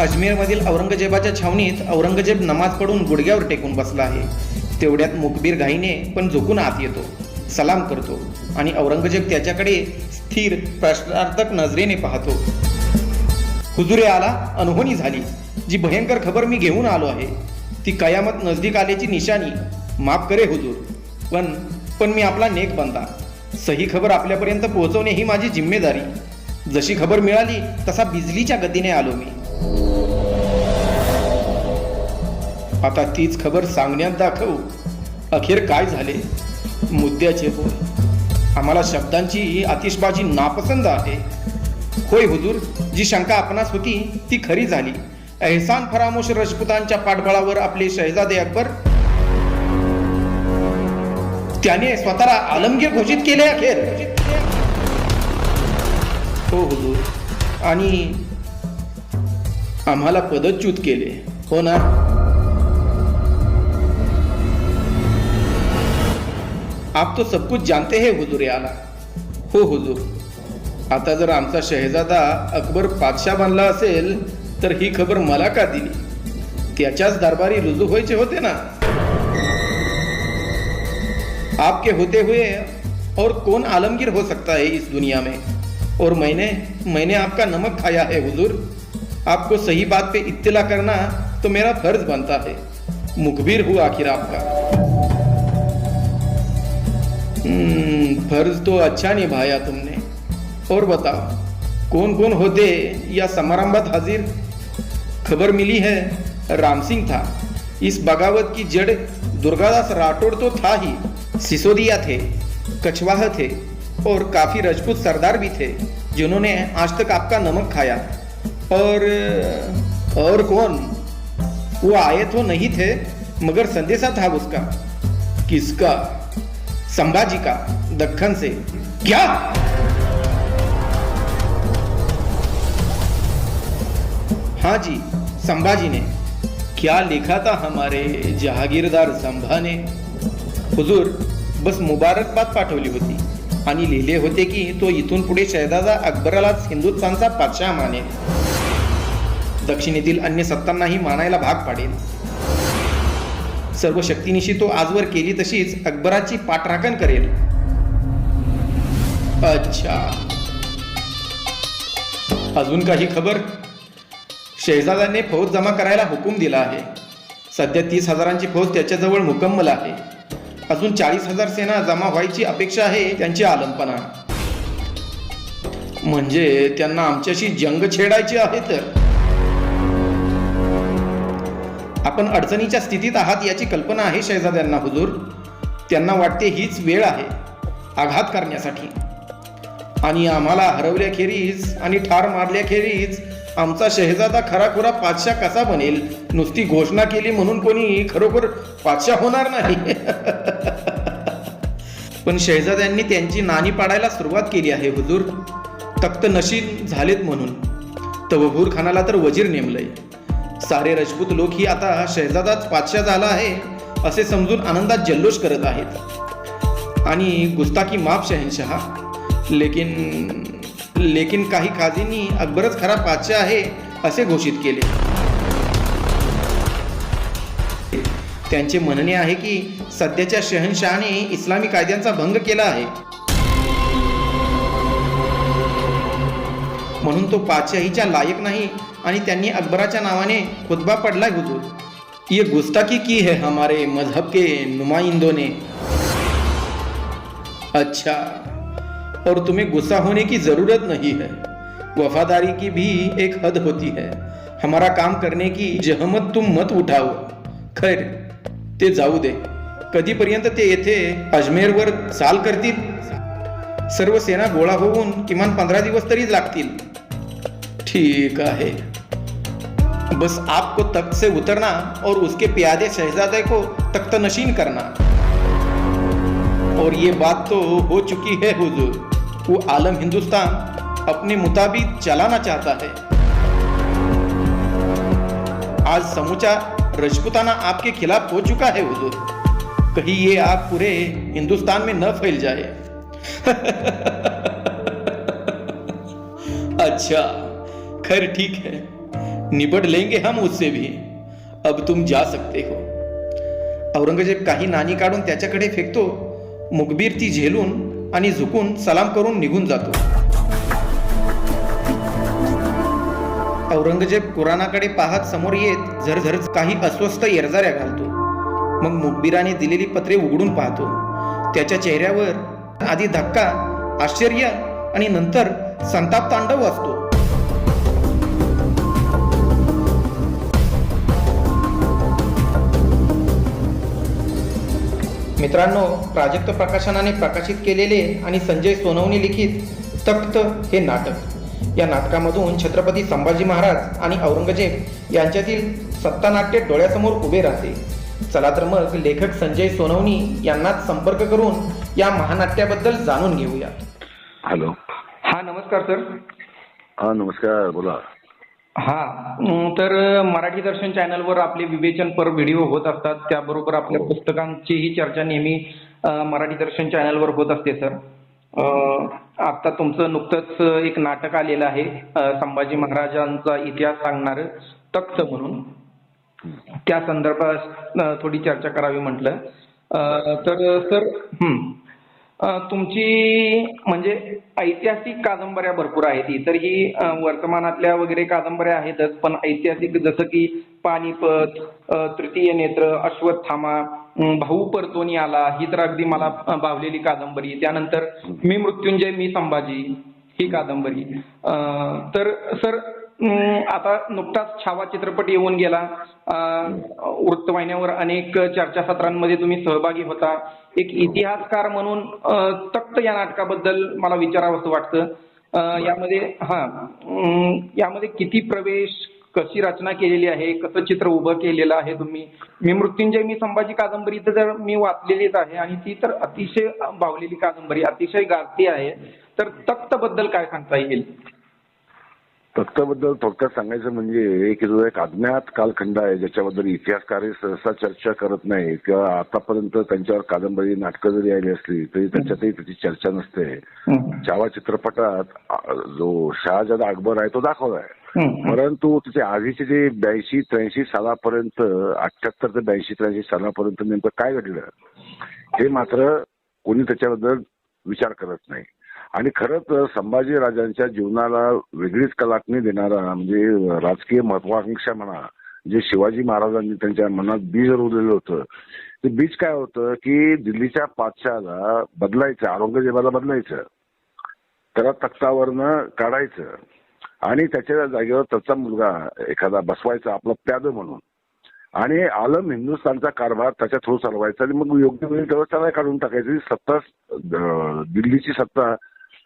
अजमेरमधील औरंगजेबाच्या छावणीत औरंगजेब नमाज पडून गुडघ्यावर टेकून बसला आहे. तेवढ्यात मुखबीर घाईने पण झोकून आत येतो. सलाम करतो आणि औरंगजेब त्याच्याकडे स्थिर प्रश्नार्थक नजरेने पाहतो. हुजुरे आला अनहोनी झाली. जी भयंकर खबर मी घेऊन आलो आहे. ती कयामत नजदीक आल्याची निशाणी. माफ करे हुजूर. पण पण मी आपला नेक बनता. सही खबर आपल्यापर्यंत पोहोचवणे ही माझी जिम्मेदारी. जशी खबर मिळाली तसा बिजलीच्या गतीने आलो मी. आता तीच खबर सांगण्यात दाखव. अखेर काय झाले? मुद्द्याचे बोल आम्हाला शब्दांची आतिषबाजी नापसंद आहे. होय हुजूर जी शंका आपणास होती ती खरी झाली. एहसान फरामोश रजपुतांच्या पाठबळावर आपले शहजादे अकबर त्याने स्वतःला आलमगीर घोषित केले अखेर. हो हुजूर आणि आम्हाला पदच्युत केले. हो ना? आप तो सब कुछ जानते हैं हुजूर आला। हो हुजूर। आता जर आमचा शहजादा अकबर पादशाह बनला असेल तर ही खबर मला का दिली? त्याच्याच दरबारी रुजू व्हायचे होते ना? आपके होते हुए और कौन आलमगीर हो सकता है इस दुनिया में? और मैंने मैंने आपका नमक खाया है हुजूर। आपको सही बात पे इत्तला करना तो मेरा फर्ज बनता है। मुखबिर हूँ आखिर आपका। फ़र्ज़ तो अच्छा निभाया तुमने। और बताओ कौन कौन होते या समारंभात हाजिर? खबर मिली है, राम सिंह था। इस बगावत की जड़ दुर्गादास राठौड़ तो था ही। सिसोदिया थे, कछवाह थे, और काफ़ी राजपूत सरदार भी थे, जिन्होंने आज तक आपका नमक खाया। और और कौन? वो आए तो नहीं थे, मगर संदेशा था उसका। किसका? संभाजी का दखन से? क्या? हाँ जी संभाजी ने। क्या लिखा था हमारे जहागीरदार संभा ने? हुजूर बस मुबारकबाद पाठवली होती। आणि लिहिले होते की तो इथून पुढे शहजादा अकबरालाच हिंदुस्थानचा पातशाह माने दक्षिणेतील अन्य सत्तांनाही मानायला भाग पाडेल. सर्व शक्तीनिशी तो आजवर केली तशीच अकबराची पाठराखण करेल. अच्छा. अजून काही खबर? शहजादाने फौज जमा करायला हुकूम दिला आहे. सध्या तीस हजारांची फौज त्याच्याजवळ मुकम्मल आहे. अजून चाळीस हजार सेना जमा व्हायची अपेक्षा आहे त्यांची आलंपना. म्हणजे त्यांना आमच्याशी जंग छेडायची आहे तर? आपण अडचणीच्या स्थितीत आहात याची कल्पना आहे शहजाद्यांना हुजूर. त्यांना वाटते हीच वेळ आहे आघात करण्यासाठी. आणि आम्हाला हरवल्याखेरीज आणि ठार मारल्याखेरीज आमचा शहजादा खराखुरा पाचशा कसा बनेल? नुसती घोषणा केली म्हणून कोणी खरोखर पाचशा होणार नाही? पण शहजाद्यांनी त्यांची नाणी पाडायला सुरुवात केली आहे हुजूर. तख्त नशीन झालेत म्हणून. तवभूर खानाला तर वजीर नेमलंय. सारे राजपूत लोक ही आता शहजादाच पातशाह झाला आहे असे समजून आनंदात जल्लोष करत आहेत. आणि गुस्ताकी माफ शहनशहा लेकिन लेकिन काही काजींनी अकबरच खरा पाचशा आहे असे घोषित केले. त्यांचे म्हणणे आहे की सध्याच्या शहनशहाने इस्लामी कायद्यांचा भंग केला आहे. म्हणून तो पाचशाहीच्या लायक नाही आणि त्यांनी अकबराच्या नावाने खुतबा पडलाय हुजूर. ये गुस्ताखी की है हमारे मजहब के नुमाइंदों ने? अच्छा और तुम्हें गुस्सा होने की जरूरत नहीं है। वफादारी की भी एक हद होती है। हमारा काम करने की जहमत तुम मत उठाओ। खैर ते जाऊ दे। कधीपर्यंत ते येथे अजमेरवर चाल करतील? सर्व सेना गोळा होऊन किमान पंधरा दिवस तरी लागतील। ठीक आहे। बस आपको तख्त से उतरना और उसके प्यादे शहजादे को तख्त नशीन करना। और ये बात तो हो चुकी है, हुजूर। वो आलम हिंदुस्तान अपने मुताबिक चलाना चाहता है। आज समूचा राजपुताना आपके खिलाफ हो चुका है, हुजूर। कहीं ये आग पूरे हिंदुस्तान में न फैल जाए। अच्छा खैर ठीक है। निपट लेंगे हम उससे भी। अब तुम जा सकते हो। औरंगजेब काही नाणी काढून त्याच्याकडे फेकतो मुखबीर ती झेलून आणि झुकून सलाम करून निघून जातो. औरंगजेब कुराणाकडे पाहत समोर येत झरझर काही अस्वस्थ येरजाऱ्या घालतो. मग मुखबिराने दिलेली पत्रे उघडून पाहतो. त्याच्या चेहऱ्यावर आधी धक्का आश्चर्य आणि नंतर संताप तांडव असतो. मित्रांनो प्राजक्त प्रकाशनाने प्रकाशित केलेले आणि संजय सोनवणे लिखित तख्त हे नाटक. या नाटकामधून छत्रपती संभाजी महाराज आणि औरंगजेब यांच्यातील सत्तानाट्य डोळ्यासमोर उभे राहते. चला तर मग लेखक संजय सोनवणी यांनाच संपर्क करून या महानाट्याबद्दल जाणून घेऊया. हॅलो. हा नमस्कार सर. हा नमस्कार बोला. हा तर मराठी दर्शन चॅनलवर आपले विवेचनपर व्हिडिओ होत असतात. त्याबरोबर आपल्या पुस्तकांचीही चर्चा नेहमी मराठी दर्शन चॅनलवर होत असते सर. आता तुमचं नुकतंच एक नाटक आलेलं आहे संभाजी महाराजांचा इतिहास सांगणारं तख्त म्हणून. त्या संदर्भात थोडी चर्चा करावी म्हटलं. तर सर हं. अं, तुमची म्हणजे ऐतिहासिक कादंबऱ्या भरपूर आहेत. इतर ही वर्तमानातल्या वगैरे कादंबऱ्या आहेतच पण ऐतिहासिक जसं की पानिपत तृतीय नेत्र अश्वत्थामा भाऊ परतोनी आला ही तर अगदी मला भावलेली कादंबरी. त्यानंतर मी मृत्युंजय मी संभाजी ही कादंबरी. तर सर आता नुकताच छावा चित्रपट येऊन गेला. वृत्तवाहिन्यावर अनेक चर्चासत्रांमध्ये तुम्ही सहभागी होता. एक इतिहासकार म्हणून तक्त या नाटकाबद्दल मला विचारावंसं वाटतं. यामध्ये हा यामध्ये किती प्रवेश कशी रचना केलेली आहे कसं चित्र उभं केलेलं आहे तुम्ही? मी मृत्युंजय मी संभाजी कादंबरी तर मी वाचलेलीच आहे आणि ती तर अतिशय भावलेली कादंबरी अतिशय गाजती आहे. तर तक्त बद्दल काय सांगता येईल? तख्ताबद्दल थोडक्यात सांगायचं म्हणजे की जो एक अज्ञात कालखंड आहे ज्याच्याबद्दल इतिहासकारी सहसा चर्चा करत नाही किंवा आतापर्यंत त्यांच्यावर कादंबरी नाटकं जरी आली असली तरी त्याच्यातही त्याची चर्चा नसते. छावा चित्रपटात जो शहाजादा अकबर आहे तो दाखवलाय हं. परंतु त्याचे आधीचे जे ब्याऐंशी त्र्याऐंशी सालापर्यंत अठ्याहत्तर ते ब्याऐंशी त्र्याऐंशी सालापर्यंत नेमकं काय घडलं हे मात्र कोणी त्याच्याबद्दल विचार करत नाही आणि खरंच तर संभाजी राजांच्या जीवनाला वेगळीच कलाटणी देणारा म्हणजे राजकीय महत्वाकांक्षा म्हणा जे शिवाजी महाराजांनी त्यांच्या मनात बीज रोवलेलं होतं. ते बीज काय होतं की दिल्लीच्या पातशाला बदलायचं औरंगजेबाला बदलायचं. त्याला तख्तावरनं काढायचं. आणि त्याच्या जागेवर त्याचा मुलगा एखादा बसवायचा आपला प्याद म्हणून. आणि आलम हिंदुस्थानचा कारभार त्याच्या थ्रू चालवायचा आणि मग योग्य वेळी तेव्हा त्याला काढून टाकायची. सत्ता दिल्लीची सत्ता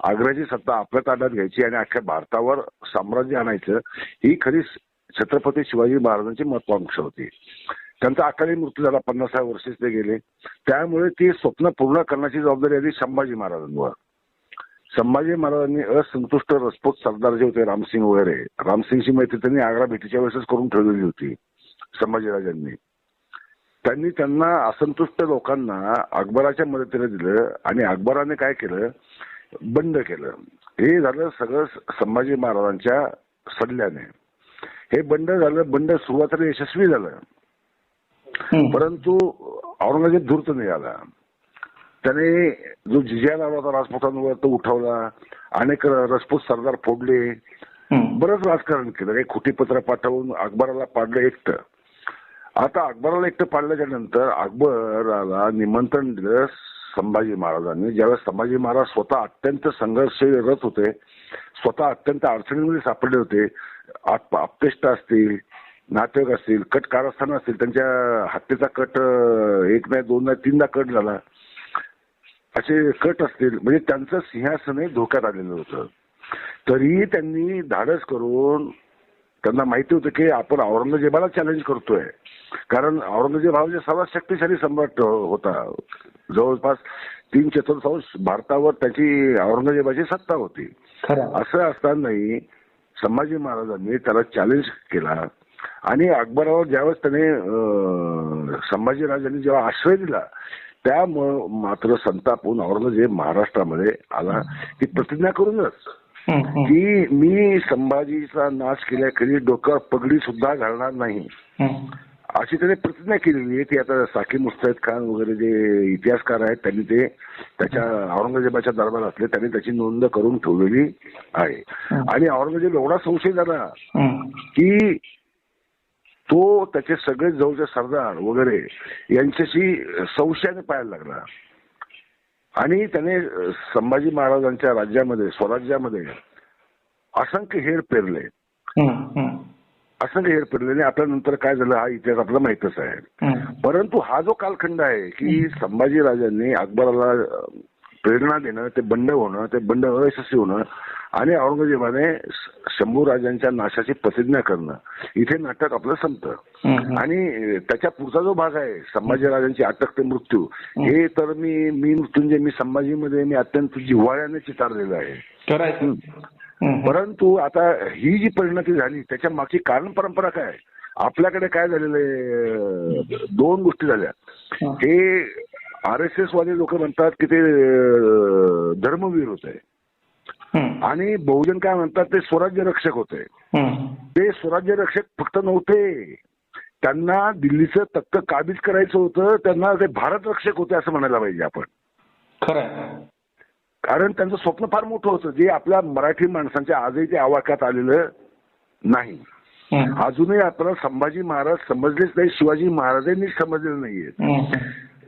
आग्र्याची सत्ता आपल्या ताब्यात घ्यायची आणि अख्ख्या भारतावर साम्राज्य आणायचं ही खरी छत्रपती शिवाजी महाराजांची महत्वाकांक्षा होती. त्यांचा अकाली मृत्यू झाला पन्नासाव्या वर्षीच ते गेले. त्यामुळे ती स्वप्न पूर्ण करण्याची जबाबदारी आली संभाजी महाराजांवर. संभाजी महाराजांनी असंतुष्ट रसपूत सरदार जे होते रामसिंग वगैरे रामसिंगची मैत्री त्यांनी आग्रा भेटीच्या वेळेसच करून ठेवलेली होती संभाजीराजांनी त्यांनी त्यांना असंतुष्ट लोकांना अकबराच्या मदतीने दिलं आणि अकबराने काय केलं बंड केलं. हे झालं सगळं संभाजी महाराजांच्या सल्ल्याने. हे बंड झालं बंड सुरुवातीला यशस्वी झालं. परंतु औरंगजेब धूर्त निघाला त्याने जो जिजिया लावला होता राजपुतांवर तो उठवला. अनेक रजपूत सरदार फोडले. बरंच राजकारण केलं. काही खोटी पत्र पाठवून अकबराला पाडलं एकटं. आता अकबराला एकटं पाडल्याच्या नंतर अकबराला निमंत्रण दिलं संभाजी महाराजांनी ज्यावेळेस संभाजी महाराज स्वतः अत्यंत संघर्षरत होते स्वतः अत्यंत अडचणीमध्ये सापडले होते आप- असतील नातेवाईक असतील कट कारस्थान असतील त्यांच्या हत्येचा कट एक नाही दोन नाही तीनदा कट झाला. असे कट असतील म्हणजे त्यांचं सिंहासनही धोक्यात आलेलं होतं. तरीही त्यांनी धाडस करून त्यांना माहिती होतं की आपण औरंगजेबाला चॅलेंज करतोय. कारण औरंगजेब हा म्हणजे सर्वात शक्तिशाली सम्राट होता. जवळपास तीन चतुर्थांश भारतावर त्याची औरंगजेबाची सत्ता होती. असं असतानाही संभाजी महाराजांनी त्याला चॅलेंज केला. आणि अकबरावर ज्यावेळेस त्याने संभाजीराजांनी जेव्हा आश्रय दिला त्यामुळं मात्र संतापून औरंगजेब महाराष्ट्रामध्ये आला. ती प्रतिज्ञा करूनच की मी संभाजीचा नाश केल्याखेरी डोक्यावर पगडी सुद्धा घालणार नाही. अशी त्याने प्रतिज्ञा केलेली आहे. ती आता साकीब मुस्तैद खान वगैरे जे इतिहासकार आहेत त्यांनी ते त्याच्या औरंगजेबाच्या दरबार असले त्यांनी त्याची नोंद करून ठेवलेली आहे. आणि औरंगजेब एवढा संशय झाला. की तो त्याचे सगळे जवळचे सरदार वगैरे यांच्याशी संशयाने पाहायला लागला. आणि त्याने संभाजी महाराजांच्या राज्यामध्ये स्वराज्यामध्ये असंख्य हेर पेरले. असंख्य हेर पेरले आणि आपल्या नंतर काय झालं हा इतिहास आपल्याला माहितच आहे. परंतु हा जो कालखंड आहे की संभाजी राजांनी अकबराला प्रेरणा देणं ते बंड होणं ते बंड अयशस्वी होणं आणि औरंगजेबाने श- शंभू राजांच्या नाशाची प्रतिज्ञा करणं. इथे नाटक आपलं संपतं. आणि त्याच्या पुढचा जो भाग आहे संभाजीराजांची अटक ते मृत्यू हे तर मी मी मृत्यूंजय मी संभाजीमध्ये मी अत्यंत जिव्हाळ्याने चितारलेलं आहे. परंतु आता ही जी परिणती झाली त्याच्या मागची कारण परंपरा काय? आपल्याकडे काय झालेलं आहे? दोन गोष्टी झाल्या. हं. आर एस एस वाले लोक म्हणतात की ते धर्मवीर होते. आणि बहुजन काय म्हणतात ते स्वराज्य रक्षक होते. ते स्वराज्य रक्षक फक्त नव्हते त्यांना दिल्लीचं तख्त काबीज करायचं होतं त्यांना ते भारत रक्षक होते असं म्हणायला पाहिजे आपण खरं. कारण त्यांचं स्वप्न फार मोठं होतं जे आपल्या मराठी माणसांच्या आजही ते आवाक्यात आलेलं नाही. अजूनही आपल्याला संभाजी महाराज समजलेच नाही शिवाजी महाराजांनी समजलेलं नाहीये.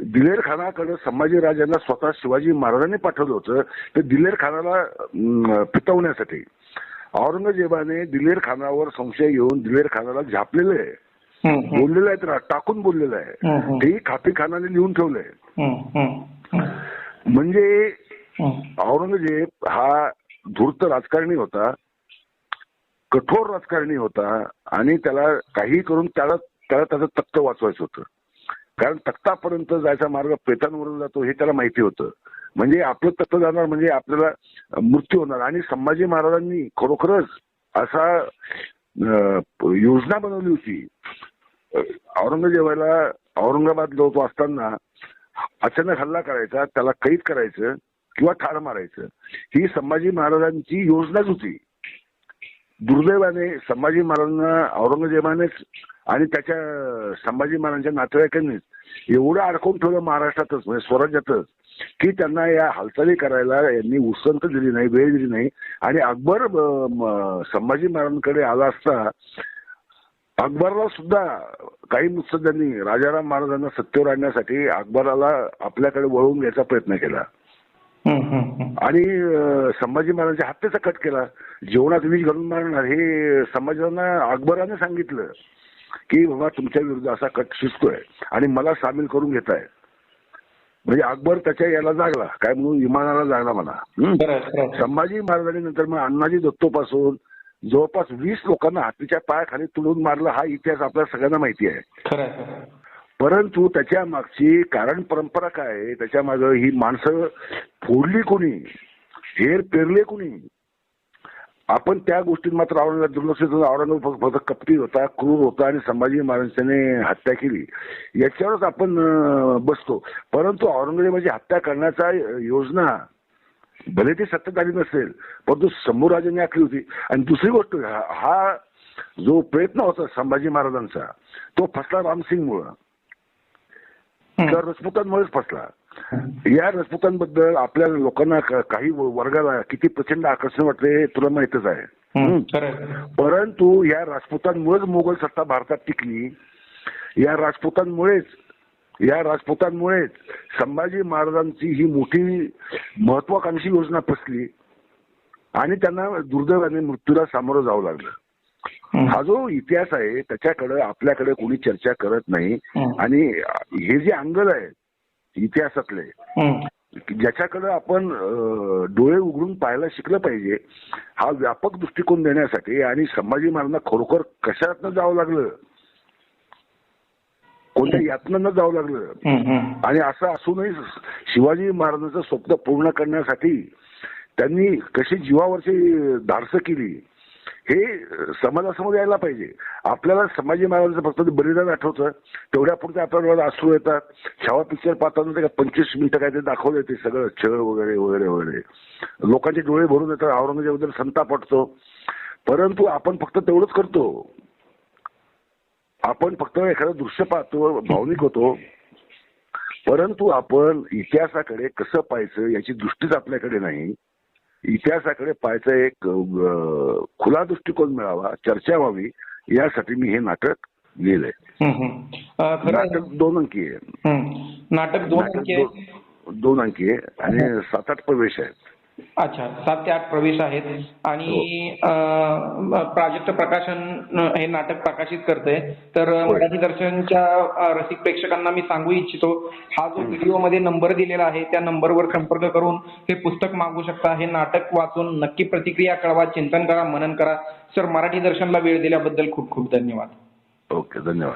दिलेर खानाकडे संभाजी राजांना स्वतः शिवाजी महाराजांनी पाठवलं होतं ते दिलेर खानाला अं, पिटवण्यासाठी औरंगजेबाने दिलेर खानावर संशय येऊन दिलेर खानाला झापलेलं आहे. बोललेलं आहे त्याला टाकून बोललेलं आहे. तेही खापी खानाने लिहून ठेवलंय. म्हणजे. औरंगजेब हा धूर्त राजकारणी होता कठोर राजकारणी होता आणि त्याला काही करून त्याला त्याला त्याचं तख्त वाचवायचं होतं कारण तख्तापर्यंत जायचा मार्ग पेतांवरून जातो हे त्याला माहिती होतं. म्हणजे आपलं तख्त जाणार म्हणजे आपल्याला मृत्यू होणार. आणि संभाजी महाराजांनी खरोखरच असा योजना बनवली होती. औरंगजेबाला औरंगाबाद लोक असताना अचानक हल्ला करायचा त्याला कैद करायचं किंवा ठार मारायचं. ही संभाजी महाराजांची योजनाच होती. दुर्दैवाने संभाजी महाराजांना औरंगजेबानेच आणि त्याच्या संभाजी महाराजांच्या नातेवाईकांनीच एवढं अडकवून ठेवलं महाराष्ट्रातच म्हणजे स्वराज्यातच की त्यांना या हालचाली करायला यांनी उसंत दिली नाही वेळ दिली नाही. आणि अकबर संभाजी महाराजांकडे आला असता अकबरला सुद्धा काही मुत्सद्यांनी राजाराम महाराजांना सत्तेवर आणण्यासाठी अकबराला आपल्याकडे वळवून घ्यायचा प्रयत्न केला. आणि संभाजी महाराजांच्या हत्येचा कट केला. जेवणात विष घालून मारणार हे संभाजीरावांना अकबराने सांगितलं. की बाबा तुमच्या विरुद्ध असा कट शिजतोय आणि मला सामील करून घेत आहे म्हणजे अकबर त्याच्या याला जागला. काय म्हणून? विमानाला जागला आहे. संभाजी महाराजांनी नंतर मग अण्णाजी दत्तोपासून जवळपास वीस लोकांना हातीच्या पायाखाली तुडून मारलं हा इतिहास आपल्याला सगळ्यांना माहिती आहे. परंतु त्याच्या मागची कारण परंपरा काय आहे? त्याच्या मागं ही माणसं फोडली कोणी? हेर पेरले कोणी? आपण त्या गोष्टीत मात्र औरंगाबाद दुर्लक्ष. औरंगाबाद फक्त- कपटी होता क्रूर होता आणि संभाजी महाराजांनी हत्या केली. याच्यावरच आपण बसतो. परंतु औरंगजेबाची हत्या करण्याचा योजना भले ती सत्तेत आली नसेल परंतु शंभूराजांनी आखली होती. आणि दुसरी गोष्ट हा जो प्रयत्न होता संभाजी महाराजांचा तो फसला रामसिंगमुळं. तर राजपुतांमुळेच फसला. या राजपुतांबद्दल आपल्या लोकांना काही वर्गाला किती प्रचंड आकर्षण वाटते तुला माहितच आहे आहे. परंतु या राजपुतांमुळेच मोगल सत्ता भारतात टिकली या राजपुतांमुळेच या राजपुतांमुळेच संभाजी महाराजांची ही मोठी महत्वाकांक्षी योजना फसली आणि त्यांना दुर्दैवाने मृत्यूला सामोरं जावं लागलं. हा जो इतिहास आहे त्याच्याकडे आपल्याकडे कोणी चर्चा करत नाही. आणि हे जे अंगल आहेत इतिहासातले. ज्याच्याकडे आपण डोळे उघडून पाहायला शिकलं पाहिजे हा व्यापक दृष्टिकोन देण्यासाठी आणि संभाजी महाराजांना खरोखर कशातनं जावं लागलं कोणत्या यातनं जावं लागलं. आणि असं असूनही शिवाजी महाराजांचं स्वप्न पूर्ण करण्यासाठी त्यांनी कशी जीवावरची धाडसं केली हे समाजासमोर यायला पाहिजे. आपल्याला संभाजी महाराजांचं फक्त बलिदान आठवतं तेवढ्या पुढचं आपल्याला अश्रू येतात. छावा पिक्चर पाहताना ते पंचवीस मिनिटं काय ते दाखवलं ते सगळं छळ वगैरे वगैरे वगैरे. लोकांचे डोळे भरून येतात औरंगजेबद्दल संताप वाटतो. परंतु आपण फक्त तेवढंच करतो. आपण फक्त एखादं दृश्य पाहतो भावनिक होतो. परंतु आपण इतिहासाकडे कसं पाहायचं याची दृष्टीच आपल्याकडे नाही. इतिहासाकडे पाहायचा एक खुला दृष्टिकोन मिळावा चर्चा व्हावी यासाठी मी हे नाटक लिहिलंय. नाटक दोन अंकी आहे. नाटक दोन अंकी आहे दोन अंकी आहे आणि सात आठ प्रवेश आहेत. अच्छा सात ते आठ प्रवेश आहेत. आणि प्राजक्त प्रकाशन हे नाटक प्रकाशित करतंय. तर होय. मराठी दर्शनच्या रसिक प्रेक्षकांना मी सांगू इच्छितो हा जो व्हिडिओमध्ये नंबर दिलेला आहे त्या नंबरवर संपर्क करून हे पुस्तक मागू शकता. हे नाटक वाचून नक्की प्रतिक्रिया कळवा चिंतन करा मनन करा. सर मराठी दर्शनला वेळ दिल्याबद्दल खूप खूप धन्यवाद. ओके धन्यवाद.